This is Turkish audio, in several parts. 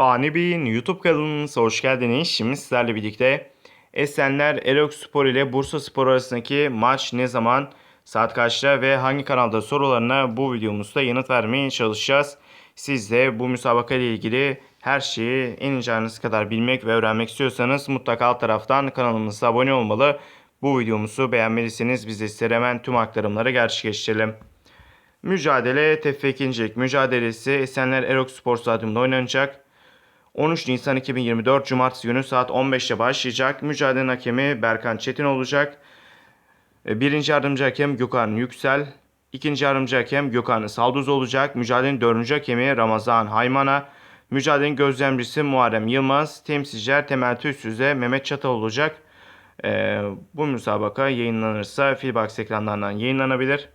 Fani Bey'in YouTube kanalımıza hoş geldiniz. Şimdi sizlerle birlikte Esenler Erok Spor ile Bursa Spor arasındaki maç ne zaman, saat kaçta ve hangi kanalda sorularına bu videomuzda yanıt vermeye çalışacağız. Siz de bu müsabaka ile ilgili her şeyi en ince ayrıntısına kadar bilmek ve öğrenmek istiyorsanız mutlaka alt taraftan kanalımıza abone olmalı. Bu videomuzu beğenmelisiniz. Biz de hemen tüm aktarımları gerçekleştirelim. Mücadele TFF 2. Lig mücadelesi Esenler Erok Spor Stadyumunda oynanacak. 13 Nisan 2024 Cumartesi günü saat 15'te başlayacak. Mücadelenin hakemi Berkan Çetin olacak. E, Birinci yardımcı hakem Gökhan Yüksel. İkinci yardımcı hakem Gökhan Salduz olacak. Mücadelenin dördüncü hakemi Ramazan Haymana. Mücadelenin gözlemcisi Muharrem Yılmaz. Temsilciler Temel Tüysüz'e Mehmet Çatal olacak. E, bu müsabaka yayınlanırsa Filbox ekranlarından yayınlanabilir.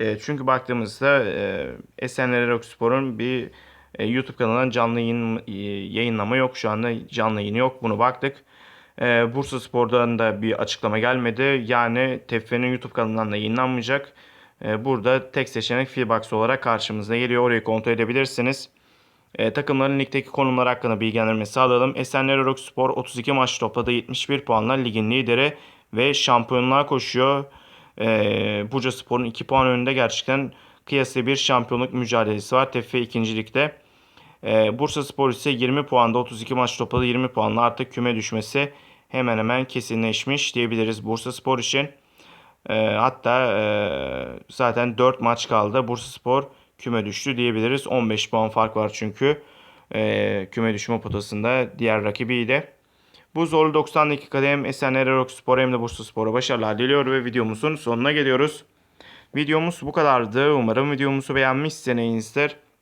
E, çünkü baktığımızda e, Esenler Erok Spor'un bir e, YouTube kanalından canlı yayın, e, yayınlama yok. Şu anda canlı yayını yok. Bunu baktık. E, Bursa Spor'dan da bir açıklama gelmedi. Yani TFF'nin YouTube kanalından da yayınlanmayacak. E, burada tek seçenek Feelbox olarak karşımıza geliyor. Orayı kontrol edebilirsiniz. E, takımların ligdeki konumları hakkında bilgilendirme sağlayalım. Esenler Erok Spor 32 maç topladı. 71 puanla ligin lideri ve şampiyonluğa koşuyor. E, Bursa Spor'un 2 puan önünde gerçekten kıyasıya bir şampiyonluk mücadelesi var TFF 2. Ee, Bursa Spor ise 20 puanda 32 maç topladı 20 puanla artık küme düşmesi hemen hemen kesinleşmiş diyebiliriz Bursa Spor için. Ee, hatta e, zaten 4 maç kaldı Bursa Spor küme düştü diyebiliriz. 15 puan fark var çünkü e, küme düşme potasında diğer rakibiyle. Bu zorlu 90 dakikada hem Esenler Erok Spor hem de Bursa Spor'a başarılar diliyor ve videomuzun sonuna geliyoruz. Videomuz bu kadardı. Umarım videomuzu beğenmişsinizdir.